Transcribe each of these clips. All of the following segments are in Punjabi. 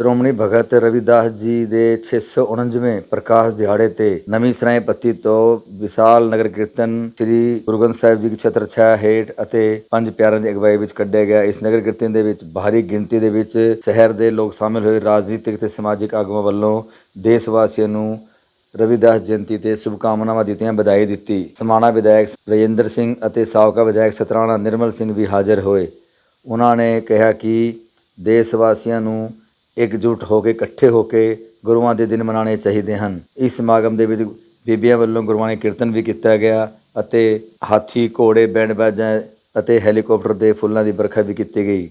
ਸ਼੍ਰੋਮਣੀ ਭਗਤ ਰਵਿਦਾਸ ਜੀ ਦੇ 649ਵੇਂ ਪ੍ਰਕਾਸ਼ ਦਿਹਾੜੇ ਤੇ ਨਵੀਂ ਸਰਾਏ ਪੱਤੀ ਤੋਂ ਵਿਸ਼ਾਲ ਨਗਰ ਕੀਰਤਨ ਸ੍ਰੀ ਗੁਰੂ ਗ੍ਰੰਥ ਸਾਹਿਬ ਜੀ ਦੀ ਛਤਰ ਛਾਇਆ ਹੇਠ ਅਤੇ ਪੰਜ ਪਿਆਰਿਆਂ ਦੀ ਅਗਵਾਈ ਵਿੱਚ ਕੱਢਿਆ ਗਿਆ। ਇਸ ਨਗਰ ਕੀਰਤਨ ਦੇ ਵਿੱਚ ਭਾਰੀ ਗਿਣਤੀ ਦੇ ਵਿੱਚ ਸ਼ਹਿਰ ਦੇ ਲੋਕ ਸ਼ਾਮਿਲ ਹੋਏ। ਰਾਜਨੀਤਿਕ ਤੇ ਸਮਾਜਿਕ ਆਗੂਆਂ ਵੱਲੋਂ ਦੇਸ਼ ਵਾਸੀਆਂ ਨੂੰ ਰਵਿਦਾਸ ਜਯੰਤੀ ਤੇ ਸ਼ੁਭਕਾਮਨਾਵਾਂ ਦਿੱਤੀਆਂ, ਵਧਾਈ ਦਿੱਤੀ। ਸਮਾਣਾ ਵਿਧਾਇਕ ਰਜਿੰਦਰ ਸਿੰਘ ਅਤੇ ਸਾਬਕਾ ਵਿਧਾਇਕ ਸਤਰਾਣਾ ਨਿਰਮਲ ਸਿੰਘ ਵੀ ਹਾਜ਼ਰ ਹੋਏ। ਉਹਨਾਂ ਨੇ ਕਿਹਾ ਕਿ ਦੇਸ਼ ਵਾਸੀਆਂ ਨੂੰ ਇਕਜੁੱਟ ਹੋ ਕੇ, ਇਕੱਠੇ ਹੋ ਕੇ ਗੁਰੂਆਂ ਦੇ ਦਿਨ ਮਨਾਉਣੇ ਚਾਹੀਦੇ ਹਨ। ਇਸ ਸਮਾਗਮ ਦੇ ਵਿੱਚ ਬੀਬੀਆਂ ਵੱਲੋਂ ਗੁਰਬਾਣੀ ਕੀਰਤਨ ਵੀ ਕੀਤਾ ਗਿਆ ਅਤੇ ਹਾਥੀ, ਘੋੜੇ ਬੈਂਡ ਬਾਜਾ ਅਤੇ ਹੈਲੀਕਾਪਟਰ ਦੇ ਫੁੱਲਾਂ ਦੀ ਵਰਖਾ ਵੀ ਕੀਤੀ ਗਈ।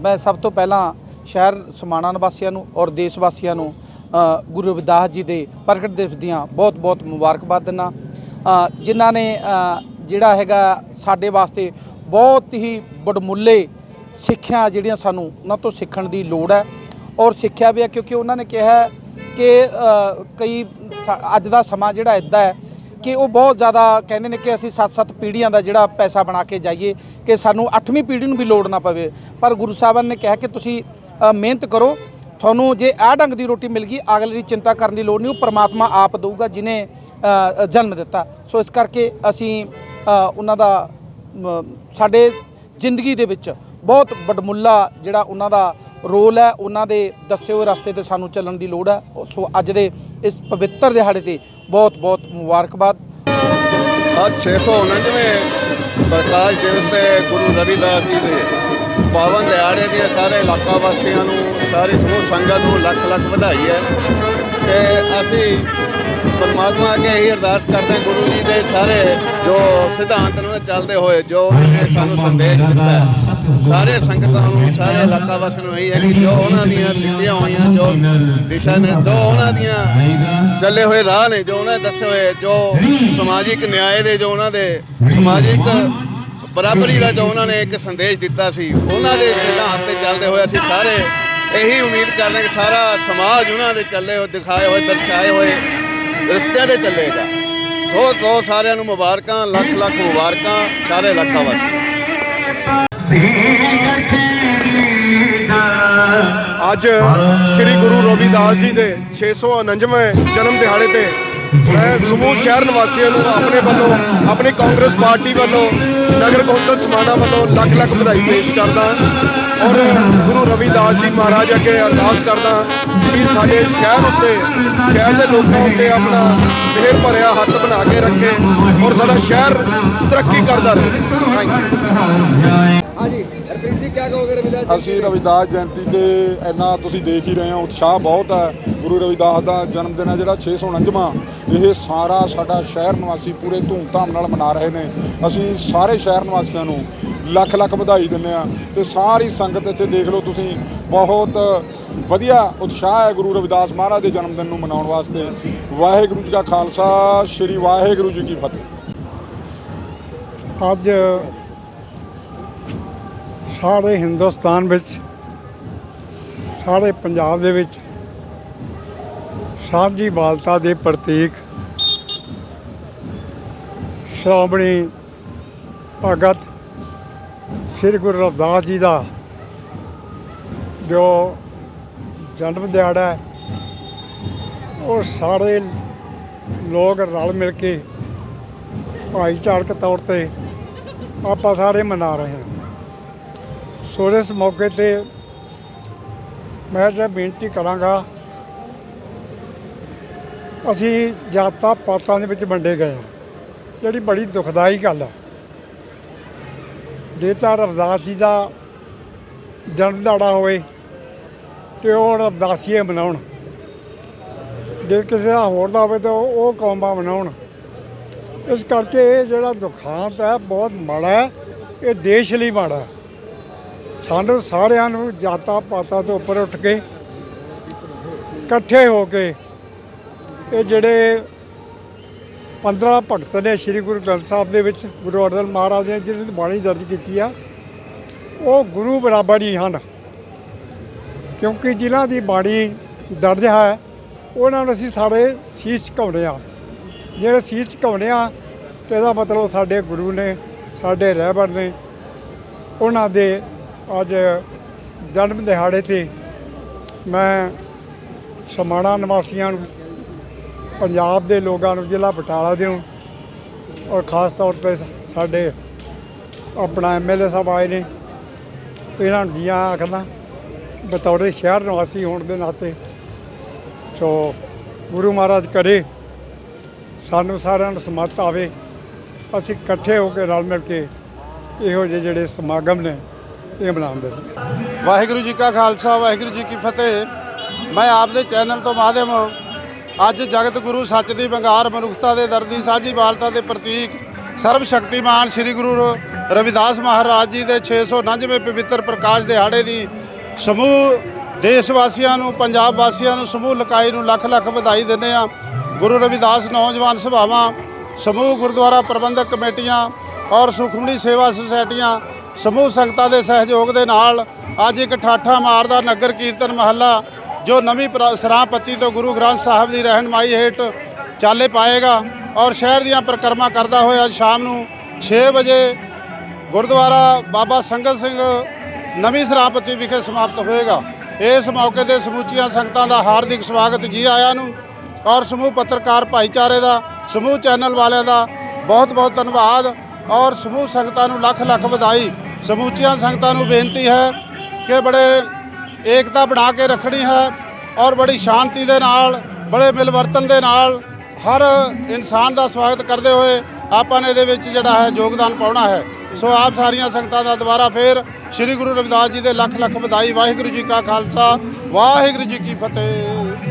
ਮੈਂ ਸਭ ਤੋਂ ਪਹਿਲਾਂ ਸ਼ਹਿਰ ਸਮਾਣਾ ਨਿਵਾਸੀਆਂ ਨੂੰ ਔਰ ਦੇਸ਼ ਵਾਸੀਆਂ ਨੂੰ ਗੁਰੂ ਰਵਿਦਾਸ ਜੀ ਦੇ ਪ੍ਰਗਟ ਦਿਵਸ ਦੀਆਂ ਬਹੁਤ-ਬਹੁਤ ਮੁਬਾਰਕਬਾਦ ਦਿੰਦਾ। ਜਿਨ੍ਹਾਂ ਨੇ ਜਿਹੜਾ ਹੈਗਾ ਸਾਡੇ ਵਾਸਤੇ ਬਹੁਤ ਹੀ ਬੜਮੁੱਲੇ ਸਿੱਖਿਆ ਜਿਹੜੀਆਂ ਸਾਨੂੰ ਉਹਨਾਂ ਤੋਂ ਸਿੱਖਣ ਦੀ ਲੋੜ ਹੈ। ਔਰ ਸਿੱਖਿਆ ਵੀ ਹੈ ਕਿਉਂਕਿ ਉਹਨਾਂ ਨੇ ਕਿਹਾ ਕਿ ਕਈ ਅੱਜ ਦਾ ਸਮਾਂ ਜਿਹੜਾ ਇਦਾਂ ਹੈ ਕਿ ਉਹ ਬਹੁਤ ਜ਼ਿਆਦਾ ਕਹਿੰਦੇ ਨੇ ਕਿ ਅਸੀਂ ਸੱਤ-ਸੱਤ ਪੀੜ੍ਹੀਆਂ ਦਾ ਜਿਹੜਾ ਪੈਸਾ ਬਣਾ ਕੇ ਜਾਈਏ ਕਿ ਸਾਨੂੰ 8ਵੀਂ ਪੀੜ੍ਹੀ ਨੂੰ ਵੀ ਲੋੜ ਨਾ ਪਵੇ। ਪਰ ਗੁਰੂ ਸਾਹਿਬਾਨ ਨੇ ਕਿਹਾ ਕਿ ਤੁਸੀਂ ਮਿਹਨਤ ਕਰੋ। ਤੁਹਾਨੂੰ ਜੇ ਆਹ ਢੰਗ ਦੀ ਰੋਟੀ ਮਿਲ ਗਈ, ਅਗਲੇ ਦੀ ਚਿੰਤਾ ਕਰਨ ਦੀ ਲੋੜ ਨਹੀਂ, ਉਹ ਪ੍ਰਮਾਤਮਾ ਆਪ ਦੇਊਗਾ ਜਿਨੇ ਜਨਮ ਦਿੱਤਾ। ਸੋ ਇਸ ਕਰਕੇ ਅਸੀਂ ਉਹਨਾਂ ਦਾ ਸਾਡੇ ਜ਼ਿੰਦਗੀ ਦੇ ਵਿੱਚ ਬਹੁਤ ਬੜਮੁੱਲਾ ਜਿਹੜਾ ਉਹਨਾਂ ਦਾ ਰੋਲ ਹੈ, ਉਹਨਾਂ ਦੇ ਦੱਸੇ ਹੋਏ ਰਸਤੇ ਤੇ ਸਾਨੂੰ ਚੱਲਣ ਦੀ ਲੋੜ ਹੈ। ਸੋ ਅੱਜ ਦੇ ਇਸ ਪਵਿੱਤਰ ਦਿਹਾੜੇ ਤੇ ਬਹੁਤ ਬਹੁਤ ਮੁਬਾਰਕਬਾਦ। ਅੱਜ 649ਵੇਂ ਪ੍ਰਕਾਸ਼ ਦਿਵਸ ਤੇ ਗੁਰੂ ਰਵਿਦਾਸ ਜੀ ਦੇ ਪਾਵਨ ਦਿਹਾੜੇ ਦੀਆਂ ਸਾਰੇ ਇਲਾਕਾ ਵਾਸੀਆਂ ਨੂੰ, ਸਾਰੀ ਸਮੂਹ ਸੰਗਤ ਨੂੰ ਲੱਖ ਲੱਖ ਵਧਾਈ ਹੈ। ਤੇ ਅਸੀਂ ਪਰਮਾਤਮਾ ਅੱਗੇ ਇਹੀ ਅਰਦਾਸ ਕਰਦੇ ਹਾਂ, ਗੁਰੂ ਜੀ ਦੇ ਸਾਰੇ ਜੋ ਸਿਧਾਂਤ ਨੂੰ ਚੱਲਦੇ ਹੋਏ, ਜੋ ਸਾਨੂੰ ਸੰਦੇਸ਼ ਦਿੱਤਾ ਹੈ। ਸਾਰੇ ਸੰਗਤਾਂ ਨੂੰ, ਸਾਰੇ ਇਲਾਕਾ ਵਾਸੀਆਂ ਨੂੰ ਇਹੀ ਹੈ ਕਿ ਜੋ ਉਹਨਾਂ ਦੀਆਂ ਦਿੱਤੀਆਂ ਹੋਈਆਂ, ਜੋ ਦਿਸ਼ਾ ਨੇ ਜੋ ਉਹਨਾਂ ਦੀਆਂ ਚੱਲੇ ਹੋਏ ਰਾਹ ਨੇ, ਜੋ ਉਹਨਾਂ ਦੇ ਦੱਸੇ ਹੋਏ, ਜੋ ਸਮਾਜਿਕ ਨਿਆਂ ਦੇ, ਜੋ ਉਹਨਾਂ ਦੇ ਸਮਾਜਿਕ ਬਰਾਬਰੀ ਦਾ ਜੋ ਉਹਨਾਂ ਨੇ ਇੱਕ ਸੰਦੇਸ਼ ਦਿੱਤਾ ਸੀ, ਉਹਨਾਂ ਦੇ ਸਿਧਾਂਤ ਤੇ ਚੱਲਦੇ ਹੋਏ ਅਸੀਂ ਸਾਰੇ ਇਹੀ ਉਮੀਦ ਕਰਦੇ ਹਾਂ ਕਿ ਸਾਰਾ ਸਮਾਜ ਉਹਨਾਂ ਦੇ ਚੱਲੇ ਹੋਏ, ਦਿਖਾਏ ਹੋਏ, ਦਰਸਾਏ ਹੋਏ ਰਸਤਿਆਂ ਤੇ ਚੱਲੇਗਾ। ਸੋ ਸੋ ਸਾਰਿਆਂ ਨੂੰ ਮੁਬਾਰਕਾਂ ਲੱਖ ਲੱਖ ਮੁਬਾਰਕਾਂ ਸਾਰੇ ਇਲਾਕਾ ਵਾਸੀ ਅੱਜ ਸ੍ਰੀ ਗੁਰੂ ਰਵਿਦਾਸ ਜੀ ਦੇ 649ਵੇਂ ਜਨਮ ਦਿਹਾੜੇ ਤੇ ਮੈਂ ਸਮੂਹ ਸ਼ਹਿਰ ਨਿਵਾਸੀਆਂ ਨੂੰ ਆਪਣੇ ਵੱਲੋਂ, ਆਪਣੀ ਕਾਂਗਰਸ ਪਾਰਟੀ ਵੱਲੋਂ, ਨਗਰ ਕੌਂਸਲ ਸਮਾਣਾ ਵੱਲੋਂ ਲੱਖ ਲੱਖ ਵਧਾਈ ਪੇਸ਼ ਕਰਦਾ ਔਰ ਗੁਰੂ ਰਵਿਦਾਸ ਜੀ ਮਹਾਰਾਜ ਅੱਗੇ ਅਰਦਾਸ ਕਰਦਾ ਕਿ ਸਾਡੇ ਸ਼ਹਿਰ ਉੱਤੇ, ਸ਼ਹਿਰ ਦੇ ਲੋਕਾਂ ਉੱਤੇ ਆਪਣਾ ਮਿਹਰ ਭਰਿਆ ਹੱਥ ਬਣਾ ਕੇ ਰੱਖੇ ਔਰ ਸਾਡਾ ਸ਼ਹਿਰ ਤਰੱਕੀ ਕਰਦਾ ਰਹੇ। ਥੈਂਕ ਯੂ ਅਸੀਂ ਰਵਿਦਾਸ ਜਯੰਤੀ ਤੇ ਇੰਨਾ ਤੁਸੀਂ ਦੇਖ ਹੀ ਰਹੇ ਹੋ, ਉਤਸ਼ਾਹ ਬਹੁਤ ਹੈ। ਗੁਰੂ ਰਵਿਦਾਸ ਦਾ ਜਨਮ ਦਿਨ ਹੈ ਜਿਹੜਾ 649ਵਾਂ ਇਹ ਸਾਰਾ ਸਾਡਾ ਸ਼ਹਿਰ ਨਿਵਾਸੀ ਪੂਰੇ ਧੂਮਧਾਮ ਨਾਲ ਮਨਾ ਰਹੇ ਨੇ। ਅਸੀਂ ਸਾਰੇ ਸ਼ਹਿਰ ਨਿਵਾਸੀਆਂ ਨੂੰ ਲੱਖ ਲੱਖ ਵਧਾਈ ਦਿੰਦੇ ਆ ਤੇ ਸਾਰੀ ਸੰਗਤ ਇੱਥੇ ਦੇਖ ਲਓ ਤੁਸੀਂ, ਬਹੁਤ ਵਧੀਆ ਉਤਸ਼ਾਹ ਹੈ ਗੁਰੂ ਰਵਿਦਾਸ ਮਹਾਰਾਜ ਦੇ ਜਨਮ ਦਿਨ ਨੂੰ ਮਨਾਉਣ ਵਾਸਤੇ। ਵਾਹਿਗੁਰੂ ਜੀ ਦਾ ਖਾਲਸਾ, ਸ੍ਰੀ ਵਾਹਿਗੁਰੂ ਜੀ ਕੀ ਫਤਿਹ। ਅੱਜ ਸਾਰੇ ਹਿੰਦੁਸਤਾਨ ਵਿੱਚ, ਸਾਰੇ ਪੰਜਾਬ ਦੇ ਵਿੱਚ ਸਾਂਝੀ ਬਾਲਤਾ ਦੇ ਪ੍ਰਤੀਕ, ਸ਼੍ਰੋਮਣੀ ਭਗਤ ਸ੍ਰੀ ਗੁਰੂ ਰਵਿਦਾਸ ਜੀ ਦਾ ਜੋ ਜਨਮ ਦਿਹਾੜਾ ਹੈ, ਉਹ ਸਾਰੇ ਲੋਕ ਰਲ ਮਿਲ ਕੇ ਭਾਈਚਾਰਕ ਤੌਰ ਤੇ ਆਪਾਂ ਸਾਰੇ ਮਨਾ ਰਹੇ ਹਾਂ। ਸੋ ਇਸ ਮੌਕੇ ਤੇ ਮੈਂ ਜੇ ਬੇਨਤੀ ਕਰਾਂਗਾ, ਅਸੀਂ ਜਾਤਾਂ ਪਾਤਾਂ ਦੇ ਵਿੱਚ ਵੰਡੇ ਗਏ ਹਾਂ। ਜਿਹੜੀ ਬੜੀ ਦੁਖਦਾਈ ਗੱਲ ਹੈ ਜੇ ਤਾਂ ਰਵਿਦਾਸ ਜੀ ਦਾ ਜਨਮ ਦਿਹਾੜਾ ਹੋਵੇ ਤੇ ਉਹ ਰਵਿਦਾਸੀਏ ਮਨਾਉਣ। ਜੇ ਕਿਸੇ ਦਾ ਹੋਰ ਦਾ ਹੋਵੇ ਤਾਂ ਉਹ ਉਹ ਕੌਮਾਂ ਮਨਾਉਣ। ਇਸ ਕਰਕੇ ਇਹ ਜਿਹੜਾ ਦੁਖਾਂਤ ਹੈ, ਬਹੁਤ ਮਾੜਾ ਹੈ। ਇਹ ਦੇਸ਼ ਲਈ ਮਾੜਾ ਹੈ। ਸਾਨੂੰ ਸਾਰਿਆਂ ਨੂੰ ਜਾਤਾਂ ਪਾਤਾਂ ਤੋਂ ਉੱਪਰ ਉੱਠ ਕੇ ਇਕੱਠੇ ਹੋ ਕੇ ਇਹ ਜਿਹੜੇ 15 ਭਗਤ ਨੇ ਸ੍ਰੀ ਗੁਰੂ ਗ੍ਰੰਥ ਸਾਹਿਬ ਦੇ ਵਿੱਚ ਗੁਰੂ ਅਰਜਨ ਮਹਾਰਾਜ ਨੇ ਜਿਹਨਾਂ ਦੀ ਬਾਣੀ ਦਰਜ ਕੀਤੀ ਆ, ਉਹ ਗੁਰੂ ਬਰਾਬਰ ਹੀ ਹਨ। ਕਿਉਂਕਿ ਜਿਨ੍ਹਾਂ ਦੀ ਬਾਣੀ ਦਰਜ ਹੈ, ਉਹਨਾਂ ਨੂੰ ਅਸੀਂ ਸਾਰੇ ਸੀਸ ਝੁਕਾਉਂਦੇ ਆ ਜਿਹੜੇ ਸੀਸ ਝੁਕਾਉਂਦੇ ਆ ਤੇ ਇਹਦਾ ਮਤਲਬ ਸਾਡੇ ਗੁਰੂ ਨੇ, ਸਾਡੇ ਰਹਿਬਰ ਨੇ, ਉਹਨਾਂ ਦੇ ਅੱਜ ਜਨਮ ਦਿਹਾੜੇ ਤੇ ਮੈਂ ਸਮਾਣਾ ਨਿਵਾਸੀਆਂ ਨੂੰ, ਪੰਜਾਬ ਦੇ ਲੋਕਾਂ ਨੂੰ, ਜ਼ਿਲ੍ਹਾ ਬਟਾਲਾ ਦੇ ਨੂੰ ਔਰ ਖਾਸ ਤੌਰ ਤੇ ਸਾਡੇ ਆਪਣਾ ਐਮਐਲਏ ਸਾਹਿਬ ਆਏ ਨੇ। ਇਹਨਾਂ ਨੂੰ ਜੀਆਂ ਆਖਦਾ, ਬਤੌਰ ਸ਼ਹਿਰ ਨਿਵਾਸੀ ਹੋਣ ਦੇ ਨਾਤੇ। ਸੋ ਗੁਰੂ ਮਹਾਰਾਜ ਕਰੇ, ਸਾਨੂੰ ਸਾਰਿਆਂ ਨੂੰ ਸਮੱਤ ਆਵੇ। ਅਸੀਂ ਇਕੱਠੇ ਹੋ ਕੇ ਰਲ ਮਿਲ ਕੇ ਇਹੋ ਜਿਹੇ ਜਿਹੜੇ ਸਮਾਗਮ ਨੇ ਇਹ ਮਨਾਉਂਦੇ ਵਾਹਿਗੁਰੂ ਜੀ ਕਾ ਖਾਲਸਾ, ਵਾਹਿਗੁਰੂ ਜੀ ਕੀ ਫਤਿਹ। ਮੈਂ ਆਪ ਦੇ ਚੈਨਲ ਤੋਂ ਮਾਧਿਅਮ, ਅੱਜ ਜਗਤ ਗੁਰੂ ਸੱਚ ਦੀ ਬੰਗਾਰ ਮਨੁੱਖਤਾ ਦੇ ਦਰਦੀ ਸਾਂਝੀ ਬਾਲਤਾ ਦੇ ਪ੍ਰਤੀਕ ਸਰਬ ਸ਼ਕਤੀਮਾਨ ਸ੍ਰੀ ਗੁਰੂ ਰਵਿਦਾਸ ਮਹਾਰਾਜ ਜੀ ਦੇ 699ਵੇਂ ਪਵਿੱਤਰ ਪ੍ਰਕਾਸ਼ ਦਿਹਾੜੇ ਦੀ ਸਮੂਹ ਦੇਸ਼ ਵਾਸੀਆਂ ਨੂੰ, ਪੰਜਾਬ ਵਾਸੀਆਂ ਨੂੰ ਸਮੂਹ ਲਕਾਈ ਨੂੰ ਲੱਖ ਲੱਖ ਵਧਾਈ ਦਿੰਦੇ ਆ ਗੁਰੂ ਰਵਿਦਾਸ ਨੌਜਵਾਨ ਸਭਾਵਾਂ, ਸਮੂਹ ਗੁਰਦੁਆਰਾ ਪ੍ਰਬੰਧਕ ਕਮੇਟੀਆਂ ਔਰ ਸੁਖਮਣੀ ਸੇਵਾ ਸੁਸਾਇਟੀਆਂ ਸਮੂਹ ਸੰਗਤਾਂ ਦੇ ਸਹਿਯੋਗ ਦੇ ਨਾਲ ਅੱਜ ਇੱਕ ਠਾਠਾ ਮਾਰਦਾ ਨਗਰ ਕੀਰਤਨ ਮਹੱਲਾ, ਜੋ ਨਵੀਂ ਪ੍ਰ- ਸਰਾਂਪੱਤੀ ਤੋਂ ਗੁਰੂ ਗ੍ਰੰਥ ਸਾਹਿਬ ਦੀ ਰਹਿਨਮਾਈ ਹੇਠ ਚਾਲੇ ਪਾਏਗਾ ਔਰ ਸ਼ਹਿਰ ਦੀਆਂ ਪਰਿਕਰਮਾ ਕਰਦਾ ਹੋਇਆ ਅੱਜ ਸ਼ਾਮ ਨੂੰ 6 ਵਜੇ ਗੁਰਦੁਆਰਾ ਬਾਬਾ ਸੰਗਤ ਸਿੰਘ ਨਵੀਂ ਸਰਾਪਤੀ ਵਿਖੇ ਸਮਾਪਤ ਹੋਏਗਾ। ਇਸ ਮੌਕੇ ਤੇ ਸਮੂਚੀਆਂ ਸੰਗਤਾਂ ਦਾ ਹਾਰਦਿਕ ਸਵਾਗਤ ਜੀ ਆਇਆਂ ਨੂੰ ਔਰ ਸਮੂਹ ਪੱਤਰਕਾਰ ਭਾਈਚਾਰੇ ਦਾ, ਸਮੂਹ ਚੈਨਲ ਵਾਲਿਆਂ ਦਾ ਬਹੁਤ ਬਹੁਤ ਧੰਨਵਾਦ। ਔਰ ਸਮੂਹ ਸੰਗਤਾਂ ਨੂੰ ਲੱਖ ਲੱਖ ਵਧਾਈ। ਸਮੂਚੀਆਂ ਸੰਗਤਾਂ ਨੂੰ ਬੇਨਤੀ ਹੈ ਕਿ ਬੜੇ ਏਕਤਾ ਬਣਾ ਕੇ ਰੱਖਣੀ ਹੈ ਔਰ ਬੜੀ ਸ਼ਾਂਤੀ ਦੇ ਨਾਲ, ਬੜੇ ਮਿਲਵਰਤਨ ਦੇ ਨਾਲ ਹਰ ਇਨਸਾਨ ਦਾ ਸਵਾਗਤ ਕਰਦੇ ਹੋਏ ਆਪਾਂ ਨੇ ਇਹਦੇ ਵਿੱਚ ਜਿਹੜਾ ਹੈ ਯੋਗਦਾਨ ਪਾਉਣਾ ਹੈ। ਸੋ ਆਪ ਸਾਰੀਆਂ ਸੰਗਤਾਂ ਦਾ ਦੁਬਾਰਾ ਫੇਰ ਸ੍ਰੀ ਗੁਰੂ ਰਵਿਦਾਸ ਜੀ ਦੇ ਲੱਖ ਲੱਖ ਵਧਾਈ। ਵਾਹਿਗੁਰੂ ਜੀ ਕਾ ਖਾਲਸਾ, ਵਾਹਿਗੁਰੂ ਜੀ ਕੀ ਫਤਿਹ।